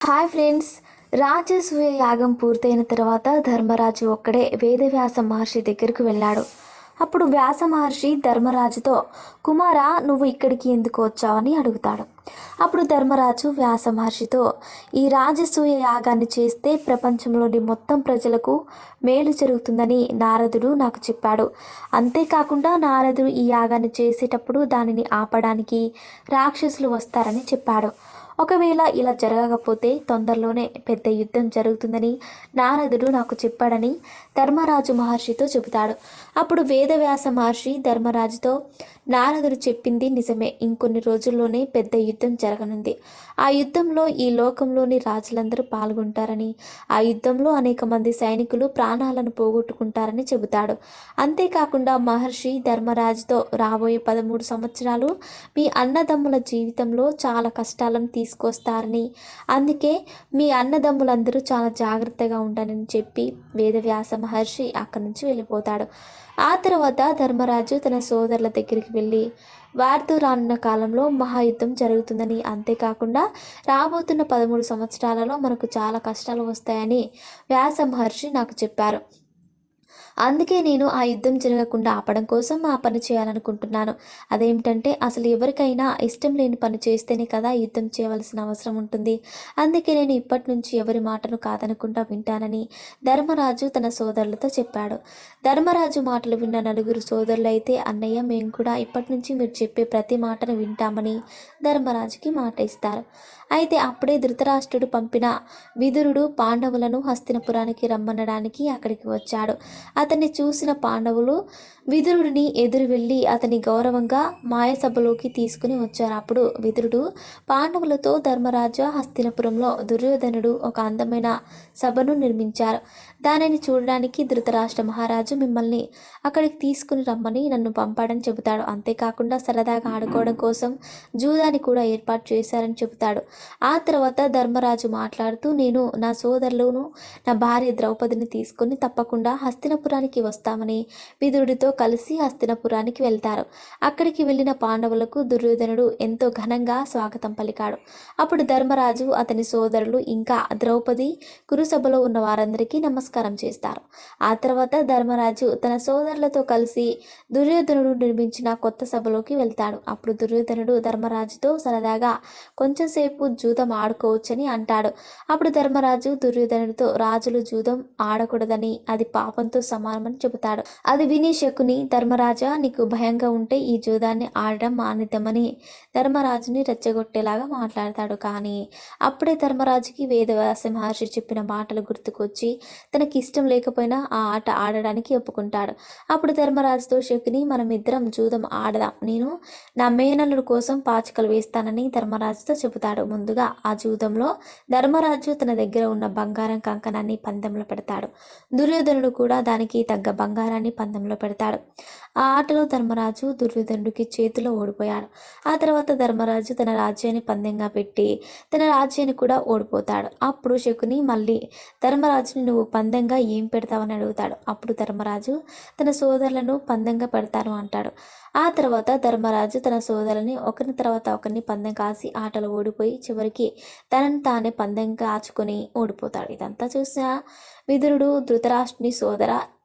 Hi friends. రాజసూయ యాగం పూర్తయిన తర్వాత ధర్మరాజు ఒక్కడే వేదవ్యాస మహర్షి దగ్గరకు వెళ్ళాడు. అప్పుడు వ్యాస మహర్షి ధర్మరాజుతో కుమారా నువ్వు ఇక్కడికి ఎందుకు వచ్చావని అడుగుతాడు. అప్పుడు ధర్మరాజు వ్యాస మహర్షితో ఈ రాజసూయ యాగాన్ని చేస్తే ప్రపంచంలోని మొత్తం ప్రజలకు మేలు జరుగుతుందని నారదుడు నాకు చెప్పాడు. అంతేకాకుండా నారదుడు ఈ యాగాన్ని చేసేటప్పుడు దానిని ఆపడానికి రాక్షసులు వస్తారని చెప్పాడు. ఒకవేళ ఇలా జరగకపోతే తొందరలోనే పెద్ద యుద్ధం జరుగుతుందని నారదుడు నాకు చెప్పాడని ధర్మరాజు మహర్షితో చెబుతాడు. అప్పుడు వేదవ్యాస మహర్షి ధర్మరాజుతో నారదుడు చెప్పింది నిజమే. ఇంకొన్ని రోజుల్లోనే పెద్ద యుద్ధం జరగనుంది. ఆ యుద్ధంలో ఈ లోకంలోని రాజులందరూ పాల్గొంటారని ఆ యుద్ధంలో అనేక మంది సైనికులు ప్రాణాలను పోగొట్టుకుంటారని చెబుతాడు. అంతేకాకుండా మహర్షి ధర్మరాజుతో రాబోయే పదమూడు సంవత్సరాలు మీ అన్నదమ్ముల జీవితంలో చాలా కష్టాలను తీసుకొస్తారని. అందుకే మీ అన్నదమ్ములందరూ చాలా జాగ్రత్తగా ఉండాలని చెప్పి వేదవ్యాస మహర్షి అక్కడి నుంచి వెళ్ళిపోతాడు. ఆ తర్వాత ధర్మరాజు తన సోదరుల దగ్గరికి వెళ్ళి వారితో రానున్న కాలంలో మహాయుద్ధం జరుగుతుందని అంతేకాకుండా రాబోతున్న పదమూడు సంవత్సరాలలో మనకు చాలా కష్టాలు వస్తాయని వ్యాస మహర్షి నాకు చెప్పారు. అందుకే నేను ఆ యుద్ధం జరగకుండా ఆపడం కోసం ఆ పని చేయాలనుకుంటున్నాను. అదేమిటంటే అసలు ఎవరికైనా ఇష్టం లేని పని చేస్తేనే కదా యుద్ధం చేయవలసిన అవసరం ఉంటుంది. అందుకే నేను ఇప్పటి నుంచి ఎవరి మాటను కాదనకుండా వింటానని ధర్మరాజు తన సోదరులతో చెప్పాడు. ధర్మరాజు మాటలు విన్న నలుగురు సోదరులు అయితే అన్నయ్య మేము కూడా ఇప్పటి నుంచి మీరు చెప్పే ప్రతి మాటను వింటామని ధర్మరాజుకి మాట ఇస్తారు. అయితే అప్పుడే ధృతరాష్ట్రుడు పంపిన విదురుడు పాండవులను హస్తినపురానికి రమ్మనడానికి అక్కడికి వచ్చాడు. అతన్ని చూసిన పాండవులు విదురుడిని ఎదురు వెళ్ళి అతని గౌరవంగా మాయసభలోకి తీసుకుని వచ్చారు. అప్పుడు విదురుడు పాండవులతో ధర్మరాజ హస్తినపురంలో దుర్యోధనుడు ఒక అందమైన సభను నిర్మించారు. దానిని చూడడానికి ధృతరాష్ట్ర మహారాజు మిమ్మల్ని అక్కడికి తీసుకుని రమ్మని నన్ను పంపాడని చెబుతాడు. అంతేకాకుండా సరదాగా ఆడుకోవడం కోసం జూదాని కూడా ఏర్పాటు చేశారని చెబుతాడు. ఆ తర్వాత ధర్మరాజు మాట్లాడుతూ నేను నా సోదరులను నా భార్య ద్రౌపదిని తీసుకుని తప్పకుండా హస్తినపురానికి వస్తామని విదురుడితో కలిసి హస్తినపురానికి వెళ్తారు. అక్కడికి వెళ్ళిన పాండవులకు దుర్యోధనుడు ఎంతో ఘనంగా స్వాగతం పలికాడు. అప్పుడు ధర్మరాజు అతని సోదరులు ఇంకా ద్రౌపది కురుసభలో ఉన్న వారందరికీ నమస్కారం చేస్తారు. ఆ తర్వాత ధర్మరాజు తన సోదరులతో కలిసి దుర్యోధనుడు నిర్మించిన కొత్త సభలోకి వెళ్తాడు. అప్పుడు దుర్యోధనుడు ధర్మరాజుతో సరదాగా కొంచెంసేపు జూదం ఆడుకోవచ్చని అంటాడు. అప్పుడు ధర్మరాజు దుర్యోధనుడితో రాజులు జూదం ఆడకూడదని అది పాపంతో సమానమని చెబుతాడు. అది విని శకుని ధర్మరాజా నీకు భయంగా ఉంటే ఈ జూదాన్ని ఆడడం మానిద్దామని ధర్మరాజుని రెచ్చగొట్టేలాగా మాట్లాడతాడు. కానీ అప్పుడే ధర్మరాజుకి వేదవ్యాస మహర్షి చెప్పిన మాటలు గుర్తుకొచ్చి తనకి ఇష్టం లేకపోయినా ఆ ఆట ఆడడానికి ఒప్పుకుంటాడు. అప్పుడు ధర్మరాజుతో శకుని మనం ఇద్దరం జూదం ఆడదాం. నేను నా మేనల్లుడు కోసం పాచికలు వేస్తానని ధర్మరాజుతో చెబుతాడు. ముందుగా ఆ జూదంలో ధర్మరాజు తన దగ్గర ఉన్న బంగారం కంకణాన్ని పందెంలో పెడతాడు. దుర్యోధనుడు కూడా దానికి తగ్గ బంగారాన్ని పందెంలో పెడతాడు. ఆ ఆటలో ధర్మరాజు దుర్యోధనుడికి చేతిలో ఓడిపోయాడు. ఆ తర్వాత ధర్మరాజు తన రాజ్యాన్ని పందెంగా పెట్టి తన రాజ్యాన్ని కూడా ఓడిపోతాడు. అప్పుడు శకుని మళ్ళీ ధర్మరాజుని నువ్వు పందెంగా ఏం పెడతావని అడుగుతాడు. అప్పుడు ధర్మరాజు తన సోదరులను పందెంగా పెడతాను అంటాడు. ఆ తర్వాత ధర్మరాజు తన సోదరుని ఒకరిని తర్వాత ఒకరిని పందెం కాసి ఆటలు ఓడిపోయి చివరికి తనని తానే పందెం కాచుకొని ఓడిపోతాడు. ఇదంతా చూసిన విదురుడు ధృతరాష్ట్రుని సోదర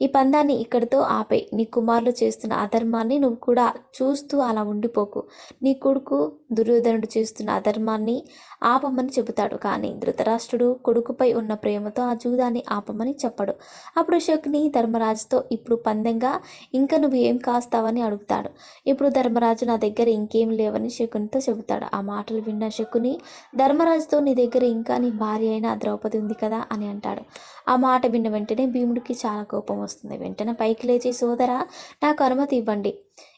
ఈ పందాన్ని ఇక్కడితో ఆపే. నీ కుమారులు చేస్తున్న అధర్మాన్ని నువ్వు కూడా చూస్తూ అలా ఉండిపోకు. నీ కొడుకు దుర్యోధనుడు చేస్తున్న అధర్మాన్ని ఆపమని చెబుతాడు. కానీ ధృతరాష్ట్రుడు కొడుకుపై ఉన్న ప్రేమతో ఆ జూదాన్ని ఆపమని చెప్పడు. అప్పుడు శకుని ధర్మరాజుతో ఇప్పుడు పందెంగా ఇంకా నువ్వు ఏం కాస్తావని అడుగుతాడు. ఇప్పుడు ధర్మరాజు నా దగ్గర ఇంకేం లేవని శకునితో చెబుతాడు. ఆ మాటలు విన్న శకుని ధర్మరాజుతో నీ దగ్గర ఇంకా నీ భార్య అయిన ద్రౌపది ఉంది కదా అని అంటాడు. ఆ మాట విన్న వెంటనే భీముడికి చాలా కోపం వస్తుంది. వెంటనే పైకి లేచి సోదరా నాకు అనుమతి ఇవ్వండి.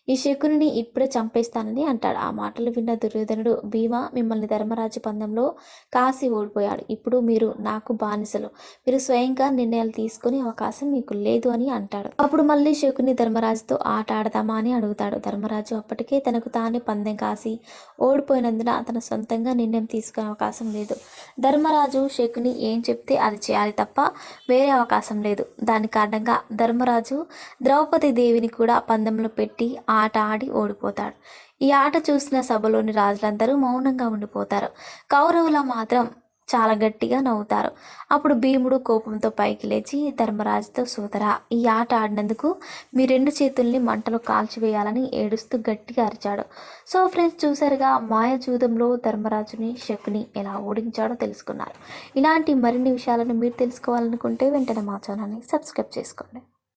ఈ శకుని ఇప్పుడే చంపేస్తానని అంటాడు. ఆ మాటలు విన్న దుర్యోధనుడు భీమా మిమ్మల్ని ధర్మరాజు పందెంలో కాసి ఓడిపోయాడు. ఇప్పుడు మీరు నాకు బానిసలు. మీరు స్వయంగా నిర్ణయాలు తీసుకునే అవకాశం మీకు లేదు అని అంటాడు. అప్పుడు మళ్ళీ శకుని ధర్మరాజుతో ఆట ఆడదామా అని అడుగుతాడు. ధర్మరాజు అప్పటికే తనకు తానే పందెం కాసి ఓడిపోయినందున తన సొంతంగా నిర్ణయం తీసుకునే అవకాశం లేదు. ధర్మరాజు శకుని ఏం చెప్తే అది చేయాలి తప్ప వేరే అవకాశం లేదు. దాని కారణంగా ధర్మరాజు ద్రౌపది దేవిని కూడా పందెంలో పెట్టి ఆట ఆడి ఓడిపోతాడు ఈ ఆట చూసిన సభలోని రాజులందరూ మౌనంగా ఉండిపోతారు. కౌరవుల మాత్రం చాలా గట్టిగా నవ్వుతారు. అప్పుడు భీముడు కోపంతో పైకి లేచి ధర్మరాజుతో సోదరా ఈ ఆట ఆడినందుకు మీ రెండు చేతుల్ని మంటలో కాల్చివేయాలని ఏడుస్తూ గట్టిగా అరిచాడు. సో ఫ్రెండ్స్ చూసారుగా మాయ జూదంలో ధర్మరాజుని శకుని ఎలా ఓడించాడో తెలుసుకున్నారు. ఇలాంటి మరిన్ని విషయాలను మీరు తెలుసుకోవాలనుకుంటే వెంటనే మా ఛానల్ని సబ్స్క్రైబ్ చేసుకోండి.